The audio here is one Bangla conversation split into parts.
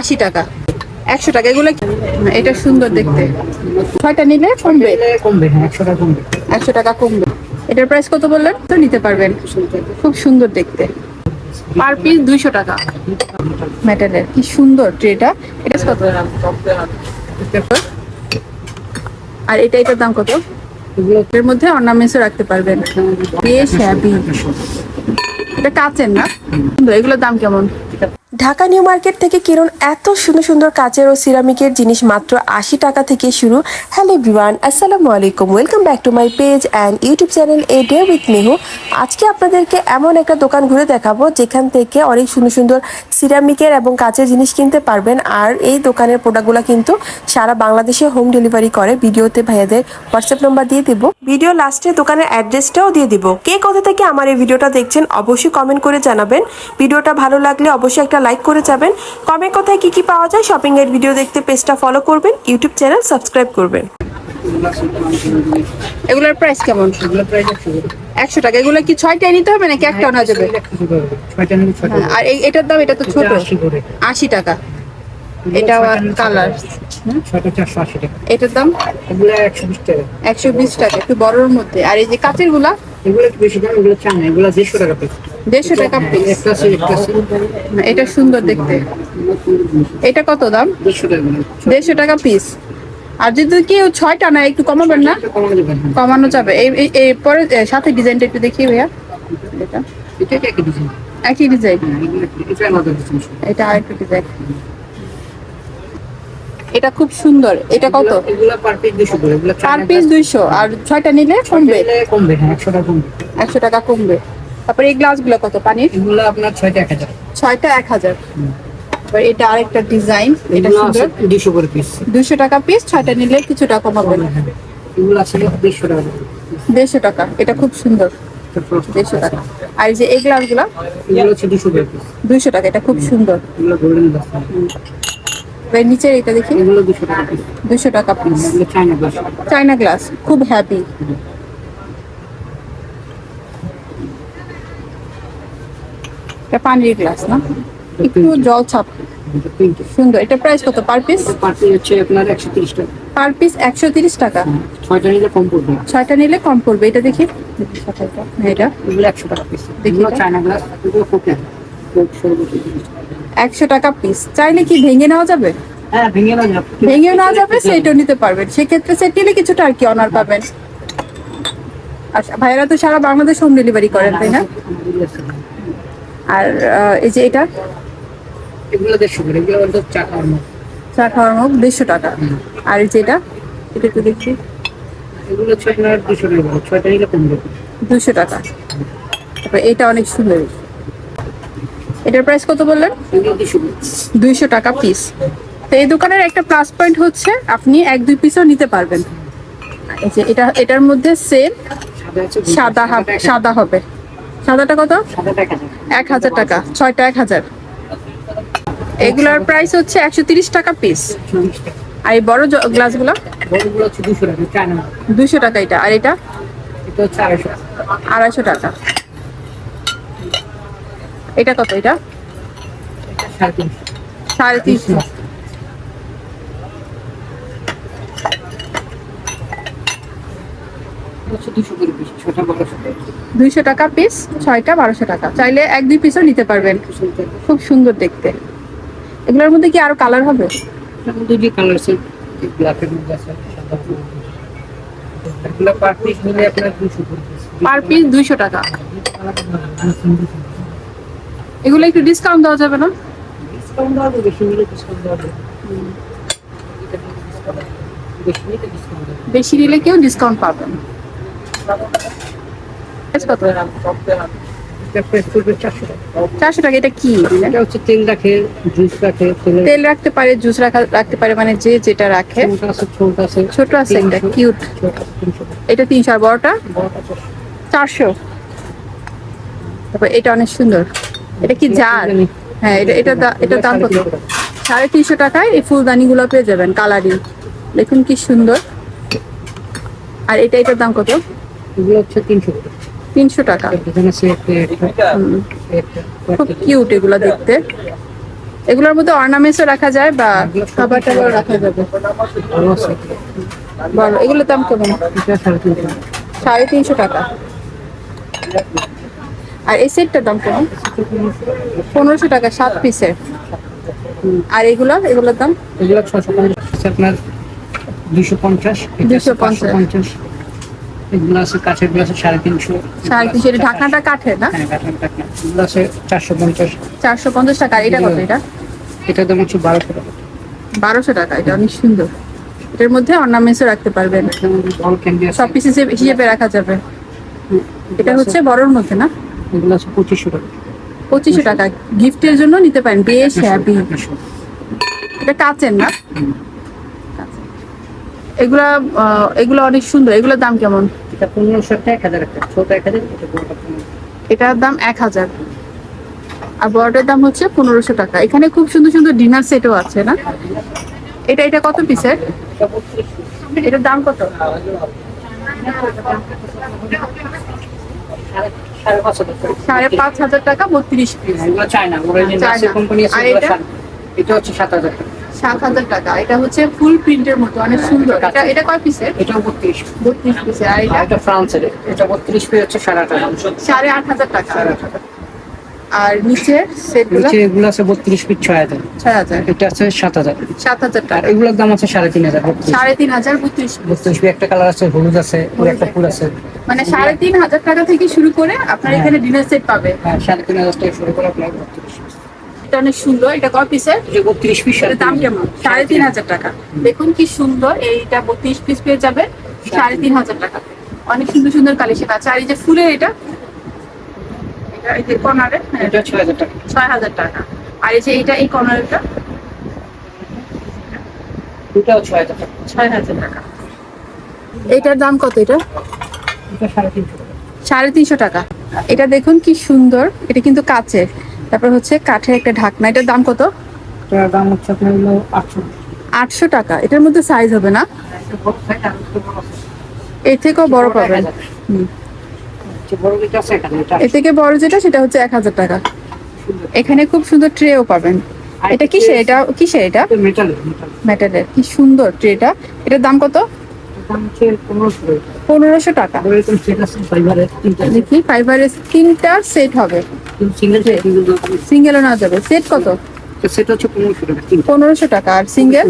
আশি টাকা। একশো টাকা। এগুলো? এটা সুন্দর দেখতে। ছয়টা নিলে কমবে? কমবে হ্যাঁ একশো টাকা কমবে। একশো টাকা কমবে। এটার প্রাইস কত বললেন? তো নিতে পারবেন। খুব সুন্দর দেখতে। পার পিস দুইশো টাকা। মেটালের কি সুন্দর ট্রেটা এটা। কত? আর এটা এটার দাম কত? এর মধ্যে অর্নামেন্টসও রাখতে পারবেন। বেশ হ্যাপি এটা কাচের না? সুন্দর। এগুলোর দাম কেমন? ঢাকা নিউ মার্কেট থেকে কিনুন এত সুন্দর সুন্দর কাচের ও সিরামিকের জিনিস মাত্র আশি টাকা থেকে শুরু। হ্যালো এভরিওয়ান আসসালামু আলাইকুম। Welcome back to my page and YouTube channel a day with Mehu আজকে আপনাদেরকে এমন একটা দোকান ঘুরে দেখাবো, যেখান থেকে অনেক সুন্দর সুন্দর সিরামিকের এবং কাচের জিনিস কিনতে পারবেন। আর এই দোকানের প্রোডাক্টগুলো কিন্তু সারা বাংলাদেশে হোম ডেলিভারি করে। ভিডিওতে ভাইয়াদের হোয়াটসঅ্যাপ নাম্বার দিয়ে দিব। ভিডিও লাস্টে দোকানের অ্যাড্রেসটাও দিয়ে দিব। কে কোথা থেকে আমার এই ভিডিওটা দেখছেন, অবশ্যই কমেন্ট করে জানাবেন। ভিডিওটা ভালো লাগলে অবশ্যই একটা লাইক করে যাবেন। কমে কোথায় কি কি পাওয়া যায় শপিং এর ভিডিও দেখতে পেজটা ফলো করবেন ইউটিউব চ্যানেল সাবস্ক্রাইব করবেন। এগুলোর প্রাইস কেমন? এগুলো প্রাইস একশো টাকা। এগুলো কি ছয়টায় নিতে হবে নাকি একটা আনা যাবে? ছয়টা হ্যাঁ, আর এই- এটার দাম এটা তো ছোট। আশি টাকা। এটা কালার ছয়টা এটার দাম? এগুলো একশো বিশ টাকা। একশো বিশ টাকা একটু বড়র মধ্যে। আর এই যে কাচেরগুলা এগুলো একটু বেশি দাম এগুলো চায় না এগুলো দেড়শো টাকা দেড়শো টাকা পিস এটা সুন্দর দেখতে। এটা কত দাম? দেড়শো টাকা। পিস আর যদি কেউ ছয়টা না একটু কমাবেন না? কমানো যাবে এই পরে সাথে ডিজাইনটা একটু দেখি ভাইয়া। এটা। একই ডিজাইন হ্যাঁ এটা আরেকটা ডিজাইন এটা খুব সুন্দর। এটা কত? পার পিস দুইশো আর ছয়টা নিলে কমবে? কমবে হ্যাঁ একশো টাকা কমবে। একশো টাকা কমবে। তারপরে এই গ্লাসগুলো কত পানির? এগুলো আপনার ছয়টা এক হাজার। ছয়টা এক হাজার। এটা আরেকটা ডিজাইন এটা সুন্দর। দুশো করে পিস দুশো টাকা পিস ছয়টা নিলে কিছুটা কমাবেন। এগুলো আছে দেড়শো টাকা। করে। দেড়শো টাকা এটা খুব সুন্দর। দেড়শো টাকা। আর এই যে এই গ্লাসগুলো এগুলো হচ্ছে দুশো করে পিস দুইশো টাকা এটা খুব সুন্দর। এগুলো গোল্ডেন গ্লাস এবার নিচের এটা দেখি। এগুলো দুশো টাকা পিস দুইশো টাকা piece China glass China glass খুব হ্যাপি এটা পানির গ্লাস না? একটু জল ছাপ। সুন্দর। এটা প্রাইস কত পার পিস পার পিস হচ্ছে আপনার একশো তিরিশ টাকা। পার পিস একশো তিরিশ টাকা। ছয়টা নিলে কম পড়বে। ছয়টা নিলে কম পড়বে। এটা দেখি। হ্যাঁ, এটা। একশো টাকা পিস দেখি চায়না গ্লাস। একশো টাকা পিস চাইলে কি ভেঙে নেওয়া যাবে? হ্যাঁ ভেঙে নেওয়া যাবে। সেটাও নিতে পারবেন। সেক্ষেত্রে সেট নিলে কিছুটা আর কি অনার পাবেন। আচ্ছা ভাইয়েরা তো সারা বাংলাদেশ হোম ডেলিভারি করেন তাই না? আর এই যে এটা? এগুলো দেড়শো করে এগুলো চা খাওয়ার মতো চা খাওয়ার মুখ দেড়শো টাকা। আর এই যে এটা? এটা একটু দেখছি। এগুলো হচ্ছে আপনার দুশো টাকা ছয়টা নিলে যাবে দুশো টাকা। তারপর এটা অনেক সুন্দর। এটার প্রাইস কত বললেন? দুইশো টাকা পিস তো এই দোকানের একটা প্লাস পয়েন্ট হচ্ছে আপনি এক দুই পিসও নিতে পারবেন। এই যে এটা এটার মধ্যে সেম সাদা সাদা হবে সাদা হবে। সাদাটা কত? এক হাজার টাকা। ছয়টা এক হাজার। এগুলার প্রাইস হচ্ছে একশো তিরিশ টাকা পিস আর এই বড় গ্লাসগুলো দুশো টাকা এটা। আর এটা? আড়াইশো টাকা। এটা কত এটা? সাড়ে তিনশো সাড়ে তিনশো এটা হচ্ছে দুশো করে পিস ছটা বারোশো দুইশো টাকা পিস ছয়টা বারোশো টাকা। চাইলে এক দুই পিসও নিতে পারবেন। খুব সুন্দর দেখতে। এগুলোর মধ্যে কি আরও কালার হবে? এটার কালার আছে। ব্ল্যাকের মধ্যে আছে এগুলো পার পিস নিলে আপনার দুশো পার পিস দুইশো টাকা। এগুলো একটু ডিসকাউন্ট দেওয়া যাবে না? ডিসকাউন্ট বেশি নিলে ডিসকাউন্ট দেওয়া যাবে। এটা নিলে discount দেওয়া যাবে। বেশি নিলে ডিসকাউন্ট দেওয়া যাবে। বেশি নিলে কেউ ডিসকাউন্ট পাবেন চারশো টাকা। এটা কি? এটা হচ্ছে তেল রাখে জুস রাখে তেল রাখতে পারে জুস রাখা রাখতে পারে মানে যে যেটা রাখে। ছোট আছে ছোট কিউট। এটা তিনশো আর বড়টা? চারশো। তারপর এটা অনেক সুন্দর। এটা কি জার হ্যাঁ এটা এটা দাম কত? সাড়ে তিনশো সাড়ে তিনশো টাকায় এই ফুলদানি গুলো পেয়ে যাবেন কালারিং। দেখুন কি সুন্দর। আর এটা এটার দাম কত? এগুলো হচ্ছে তিনশো তিনশো টাকা। খুব কিউট এগুলো দেখতে। এগুলোর মধ্যে অর্নামেন্টসও রাখা যায় বা খাবার টাবার রাখা যাবে। বলো এগুলোর দাম কেমন? সাড়ে তিনশো সাড়ে তিনশো টাকা। আর এই সেটটার দাম কেমন? পনেরোশো টাকা সাত পিসের আর এগুলো এগুলোর দাম? এগুলো ছশো পঞ্চাশ আপনার দুশো পঞ্চাশ 250 পাঁচশো পঞ্চাশ। এগুলো আছে কাঠেরগুলো আছে সাড়ে তিনশো। সাড়ে তিনশো এটা ঢাকনাটা কাঠের না? হ্যাঁ ঢাকনা এগুলো আছে চারশো পঞ্চাশ। চারশো পঞ্চাশ টাকা এটা কত এটা? এটার দাম হচ্ছে বারোশো টাকা। বারোশো টাকা এটা অনেক সুন্দর। এটার মধ্যে অর্নামেন্টসও রাখতে পারবেন। সব পিস হিসেবে রাখা যাবে। এটা হচ্ছে বড়র মধ্যে না? এগুলো আছে পঁচিশশো টাকা। পঁচিশশো টাকা। গিফটের জন্য নিতে পারেন। বেশ হ্যাপি এটা কাচের না। এগুলা এগুলো অনেক সুন্দর। এগুলোর দাম কেমন? এটা পনেরোশো একটা এক হাজার একটা। ছোট এক হাজার এটার দাম এক হাজার। আর বড়টার দাম হচ্ছে পনেরোশো টাকা। এখানে খুব সুন্দর সুন্দর ডিনার সেটও আছে না? এটা এটা কত পিসের এটার দাম কত? সাড়ে পাঁচ হাজার টাকা বত্রিশ পিস চায়না আর এটা? এটা হচ্ছে সাত হাজার টাকা। সাত হাজার টাকা। এটা হচ্ছে ফুল প্রিন্টের মতো অনেক সুন্দর। এটা এটা কয় পিসের এটাও বত্রিশ। বত্রিশ পিসের আর এটা? এটা ফ্রান্সের। এটা বত্রিশ পে হচ্ছে সাড়ে আট হাজার। সাড়ে আট হাজার টাকা। আর নিচে সেটগুলো? নিচে এগুলো আছে বত্রিশ ফিট ছয় হাজার। ছয় হাজার। এটা আছে সাত হাজার। সাত হাজার টাকা। এগুলোর দাম আছে সাড়ে তিন হাজার সাড়ে তিন হাজার বত্রিশ বত্রিশ একটা কালার আছে হলুদ আছে একটা ফুল আছে। মানে সাড়ে তিন হাজার টাকা থেকে শুরু করে আপনার হ্যাঁ। এখানে ডিনার সেট পাবে। হ্যাঁ সাড়ে তিন হাজার থেকে শুরু করে আপনার বত্রিশ। এটা অনেক সুন্দর এটা কয় পিসের বত্রিশ এটার দাম কেমন? সাড়ে তিন হাজার টাকা। দেখুন কি সুন্দর এইটা বত্রিশ পিস পেয়ে যাবে সাড়ে তিন হাজার টাকা। অনেক সুন্দর সুন্দর কালেকশন আছে। আর এই যে ফুলের এটা এটা এই যে কর্নারে এটা ছয় হাজার টাকা। ছয় হাজার টাকা। আর এই যে এটা এই কর্নারটা দুটাও ছয় হাজার টাকা। ছয় হাজার টাকা। এটার দাম কত এটা? সাড়ে তিনশো টাকা। এটা দেখুন কি সুন্দর এটা কিন্তু কাচের। তারপর হচ্ছে কাঠের একটা ঢাকনা। এটার দাম কত? এটার দাম হচ্ছে আপনার হলো আটশো। আটশো টাকা। এটার মধ্যে সাইজ হবে না। এর থেকেও বড় পাবেন। এর থেকে বড় যেটা সেটা হচ্ছে এক হাজার টাকা। এখানে খুব সুন্দর ট্রেও পাবেন। এটা কিসে এটা কিসে এটা? মেটালের মেটালের কি সুন্দর ট্রেটা এটার দাম কত? দাম হচ্ছে পনেরোশো পনেরোশো টাকা। দেখি ফাইবারের তিনটা সেট হবে। সিঙ্গেল সিঙ্গেল সিঙ্গেলও না যাবে। সেট কত? সেট হচ্ছে পনেরোশো টাকা। পনেরোশো টাকা আর সিঙ্গেল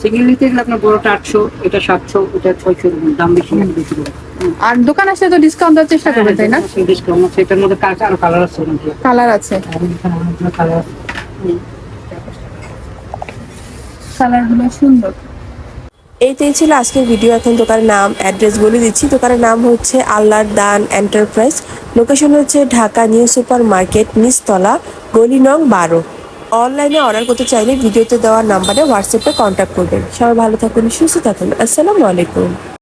সিঙ্গেল নিতে গেলে আপনার বড়টা আটশো এটা সাতশো এটা ছয়শো দাম বেশি বেশি আর দোকান আসলে তো ডিসকাউন্ট দেওয়ার চেষ্টা করবেন তাই না? ডিসকাউন্ট এটার মধ্যে কাজ আরও কালার আছে। কালার আছে কালারগুলো সুন্দর। এইটাই ছিল আজকের ভিডিও এখন দোকানের নাম অ্যাড্রেস বলে দিচ্ছি। দোকানের নাম হচ্ছে আল্লাহর দান এন্টারপ্রাইজ লোকেশন হচ্ছে ঢাকা নিউ সুপার মার্কেট নিচতলা, গলি নং বারো। অনলাইনে অর্ডার করতে চাইলে ভিডিওতে দেওয়ার নাম্বারে হোয়াটসঅ্যাপে কন্ট্যাক্ট করবেন। সবাই ভালো থাকুন, সুস্থ থাকুন। আসসালামু আলাইকুম।